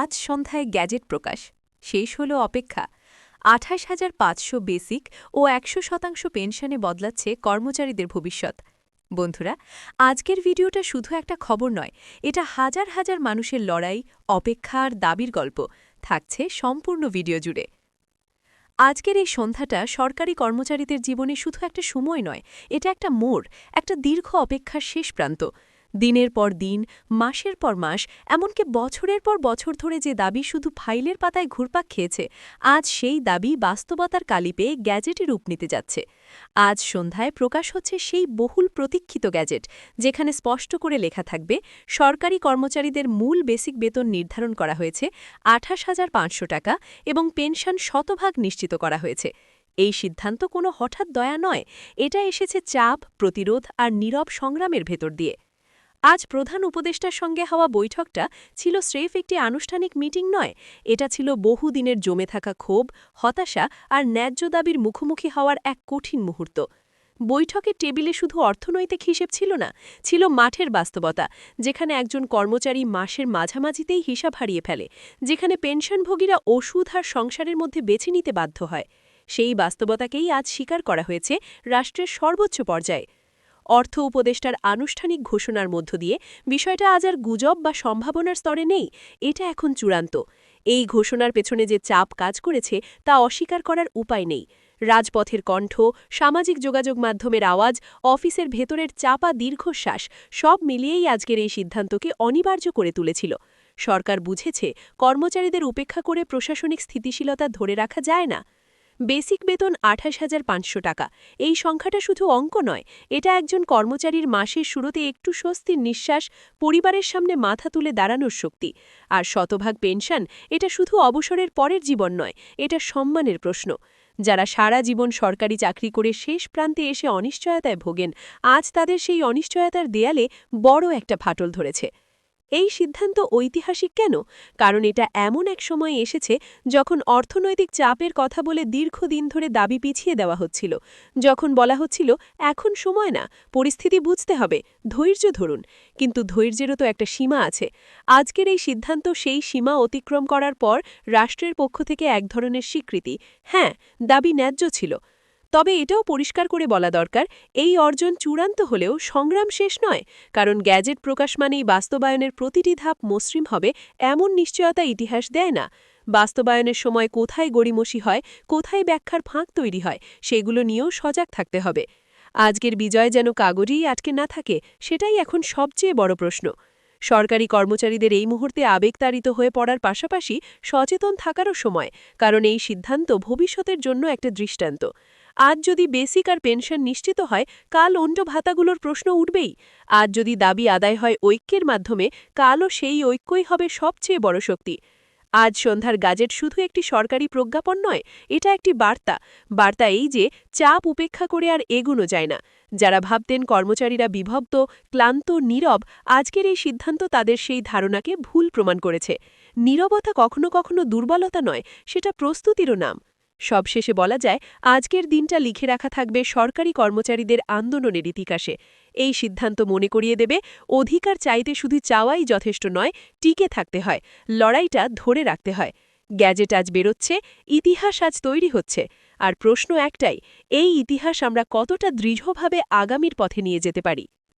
আজ সন্ধ্যায় গ্যাজেট প্রকাশ। শেষ হল অপেক্ষা। আঠাশ হাজার পাঁচশো বেসিক ও একশো শতাংশ পেনশনে বদলাচ্ছে কর্মচারীদের ভবিষ্যৎ। বন্ধুরা, আজকের ভিডিওটা শুধু একটা খবর নয়, এটা হাজার হাজার মানুষের লড়াই, অপেক্ষা আর দাবির গল্প। থাকছে সম্পূর্ণ ভিডিও জুড়ে। আজকের এই সন্ধ্যাটা সরকারি কর্মচারীদের জীবনে শুধু একটা সময় নয়, এটা একটা মোড়, একটা দীর্ঘ অপেক্ষার শেষ প্রান্ত। দিনের পর দিন, মাসের পর মাস, এমনকি বছরের পর বছর ধরে যে দাবি শুধু ফাইলের পাতায় ঘুরপাক খেয়েছে, আজ সেই দাবি বাস্তবতার কালি পেয়ে গ্যাজেটে রূপ নিতে যাচ্ছে। আজ সন্ধ্যায় প্রকাশ হচ্ছে সেই বহুল প্রতীক্ষিত গ্যাজেট, যেখানে স্পষ্ট করে লেখা থাকবে, সরকারি কর্মচারীদের মূল বেসিক বেতন নির্ধারণ করা হয়েছে আঠাশ হাজার পাঁচশো টাকা এবং পেনশন শতভাগ নিশ্চিত করা হয়েছে। এই সিদ্ধান্ত কোনো হঠাৎ দয়া নয়, এটা এসেছে চাপ, প্রতিরোধ আর নীরব সংগ্রামের ভেতর দিয়ে। আজ প্রধান উপদেষ্টার সঙ্গে হওয়া বৈঠকটা ছিল স্রেফ একটি আনুষ্ঠানিক মিটিং নয়, এটা ছিল বহুদিনের জমে থাকা ক্ষোভ, হতাশা আর ন্যায্য দাবির মুখোমুখি হওয়ার এক কঠিন মুহূর্ত। বৈঠকের টেবিলে শুধু অর্থনৈতিক হিসেব ছিল না, ছিল মাঠের বাস্তবতা, যেখানে একজন কর্মচারী মাসের মাঝামাঝিতেই হিসাব হারিয়ে ফেলে, যেখানে পেনশনভোগীরা ওষুধ আর সংসারের মধ্যে বেছে নিতে বাধ্য হয়। সেই বাস্তবতাকেই আজ স্বীকার করা হয়েছে রাষ্ট্রের সর্বোচ্চ পর্যায়ে। অর্থ উপদেষ্টার আনুষ্ঠানিক ঘোষণার মধ্য দিয়ে বিষয়টা আজ আর গুজব বা সম্ভাবনার স্তরে নেই, এটা এখন চূড়ান্ত। এই ঘোষণার পেছনে যে চাপ কাজ করেছে, তা অস্বীকার করার উপায় নেই। রাজপথের কণ্ঠ, সামাজিক যোগাযোগ মাধ্যমের আওয়াজ, অফিসের ভেতরের চাপা দীর্ঘশ্বাস, সব মিলিয়েই আজকের এই সিদ্ধান্তকে অনিবার্য করে তুলেছিল। সরকার বুঝেছে, কর্মচারীদের উপেক্ষা করে প্রশাসনিক স্থিতিশীলতা ধরে রাখা যায় না। বেসিক বেতন আঠাশ হাজার পাঁচশো টাকা। এই সংখ্যাটা শুধু অঙ্ক নয়, এটা একজন কর্মচারীর মাসের শুরুতে একটু স্বস্তির নিঃশ্বাস, পরিবারের সামনে মাথা তুলে দাঁড়ানোর শক্তি। আর শতভাগ পেনশন এটা শুধু অবসরের পরের জীবন নয়, এটা সম্মানের প্রশ্ন। যারা সারা জীবন সরকারি চাকরি করে শেষ প্রান্তে এসে অনিশ্চয়তায় ভোগেন, আজ তাদের সেই অনিশ্চয়তার দেয়ালে বড় একটা ফাটল ধরেছে। এই সিদ্ধান্ত ঐতিহাসিক কেন? কারণ এটা এমন এক সময় এসেছে যখন অর্থনৈতিক চাপের কথা বলে দীর্ঘদিন ধরে দাবি পিছিয়ে দেওয়া হচ্ছিল। যখন বলা হচ্ছিল, এখন সময় না, পরিস্থিতি বুঝতে হবে, ধৈর্য ধরুন। কিন্তু ধৈর্যেরও তো একটা সীমা আছে। আজকের এই সিদ্ধান্ত সেই সীমা অতিক্রম করার পর রাষ্ট্রের পক্ষ থেকে এক ধরনের স্বীকৃতি। হ্যাঁ দাবি ন্যায্য ছিল। তবে এটাও পরিষ্কার করে বলা দরকার, এই অর্জন চূড়ান্ত হলেও সংগ্রাম শেষ নয়, কারণ গ্যাজেট প্রকাশ মানেই বাস্তবায়নের প্রতিটি ধাপ মসৃম হবে, এমন নিশ্চয়তা ইতিহাস দেয় না। বাস্তবায়নের সময় কোথায় গড়িমসি হয়, কোথায় ব্যাখ্যার ফাঁক তৈরি হয়, সেগুলো নিয়েও সজাগ থাকতে হবে। আজকের বিজয় যেন কাগজেই আটকে না থাকে, সেটাই এখন সবচেয়ে বড় প্রশ্ন। সরকারি কর্মচারীদের এই মুহূর্তে আবেগতাড়িত হয়ে পড়ার পাশাপাশি সচেতন থাকারও সময়, কারণ এই সিদ্ধান্ত ভবিষ্যতের জন্য একটা দৃষ্টান্ত। আজ যদি বেসিক আর পেনশন নিশ্চিত হয়, কাল অন্য ভাতাগুলোর প্রশ্ন উঠবেই। আজ যদি দাবি আদায় হয় ঐক্যের মাধ্যমে, কালও সেই ঐক্যই হবে সবচেয়ে বড় শক্তি। আজ সন্ধ্যার গাজেট শুধু একটি সরকারি প্রজ্ঞাপন নয়, এটা একটি বার্তা। বার্তা এই যে, চাপ উপেক্ষা করে আর এগুনো যায় না। যারা ভাবতেন কর্মচারীরা বিভক্ত, ক্লান্ত, নীরব, আজকের এই সিদ্ধান্ত তাদের সেই ধারণাকে ভুল প্রমাণ করেছে। নীরবতা কখনো কখনো দুর্বলতা নয়, সেটা প্রস্তুতিরও নাম। সবশেষে বলা যায়, আজকের দিনটা লিখে রাখা থাকবে সরকারি কর্মচারীদের আন্দোলনের ইতিহাসে। এই সিদ্ধান্ত মনে করিয়ে দেবে, অধিকার চাইতে শুধু চাওয়াই যথেষ্ট নয়, টিকে থাকতে হয়, লড়াইটা ধরে রাখতে হয়। গ্যাজেট আজ বেরোচ্ছে, ইতিহাস আজ তৈরি হচ্ছে। আর প্রশ্ন একটাই, এই ইতিহাস আমরা কতটা দৃঢ়ভাবে আগামীর পথে নিয়ে যেতে পারি?